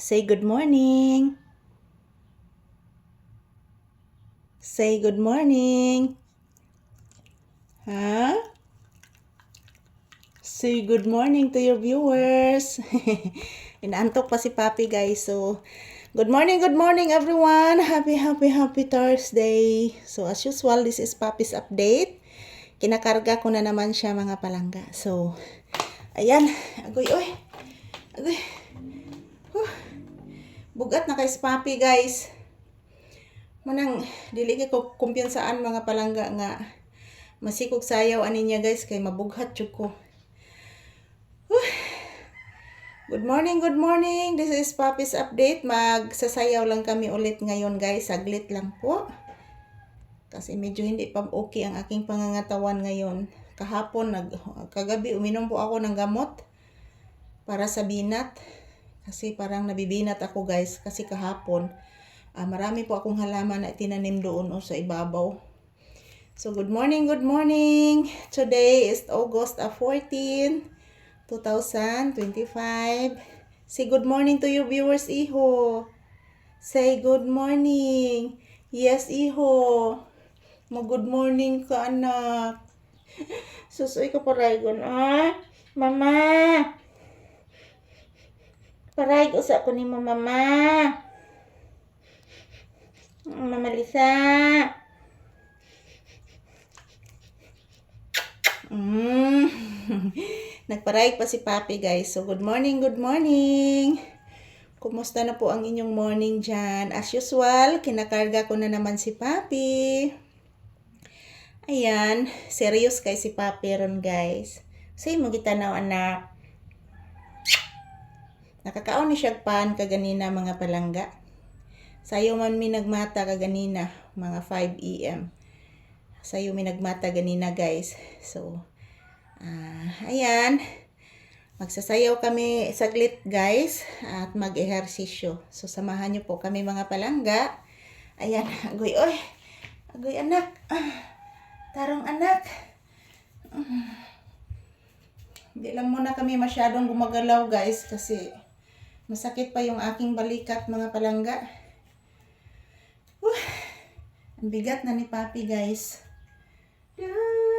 Say good morning. Say good morning. Huh? Say good morning to your viewers. Inaantok pa si Papi guys. So, good morning, good morning everyone. Happy, happy, happy Thursday. So, as usual, this is Papi's update. Kinakarga ko na naman siya mga palangga. So, ayan. Agoy, oy. Agoy. Bugat na kay si Papi guys. Manang, dili kay kumpiyansaan mga palangga nga masikog sayaw ani niya guys kay mabughat jud ko. Good morning, good morning. This is Papi's update. Magsasayaw lang kami ulit ngayon guys. Saglit lang po. Kasi medyo hindi pa okay ang aking pangangatawan ngayon. Kahapon, nag, kagabi, uminom po ako ng gamot para sa binat. Kasi parang nabibinat ako guys. Kasi kahapon, ah, marami po akong halaman na tinanim doon o sa ibabaw. So, good morning, good morning. Today is August ah, 14, 2025. Say good morning to your viewers, Iho. Say good morning. Yes, Iho. Mo good morning ka, anak. Susoy ka paraygon, ah. Mama. Paray ko sa ko ni mama. Mama Lisa. Mm. Nagparayag pa si Papi guys. So good morning, good morning. Kumusta na po ang inyong morning dyan? As usual, kinakarga ko na naman si Papi. Ayan, serious kay si Papi ron guys. Say mo gitanaw anak. Nakakaon ni siya pan kaganina mga palangga. Sayo man mi nagmata kaganina mga 5 AM. Sayo mi nagmata ganina guys. So, ah, ayan. Magsasayaw kami saglit guys at mag-ehersisyo. So, samahan niyo po kami mga palangga. Ayan, agoy, oy. Agoy anak. Ah, tarong anak. Mm. Hindi lang muna kami masyadong gumagalaw guys kasi masakit pa yung aking balikat mga palangga. Whew. Ang bigat na ni Papi guys. Dun,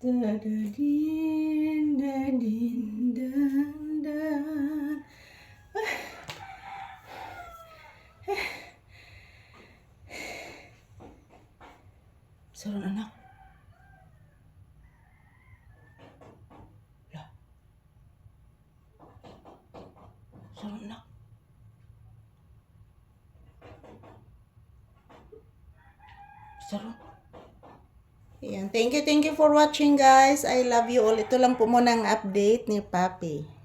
Da, da, din, da, din, dun, dun. Sarang anak. La. Sarang anak. Sarap. Ayan. Thank you, thank you for watching guys. I love you all. Ito lang po muna ang update ni Papi.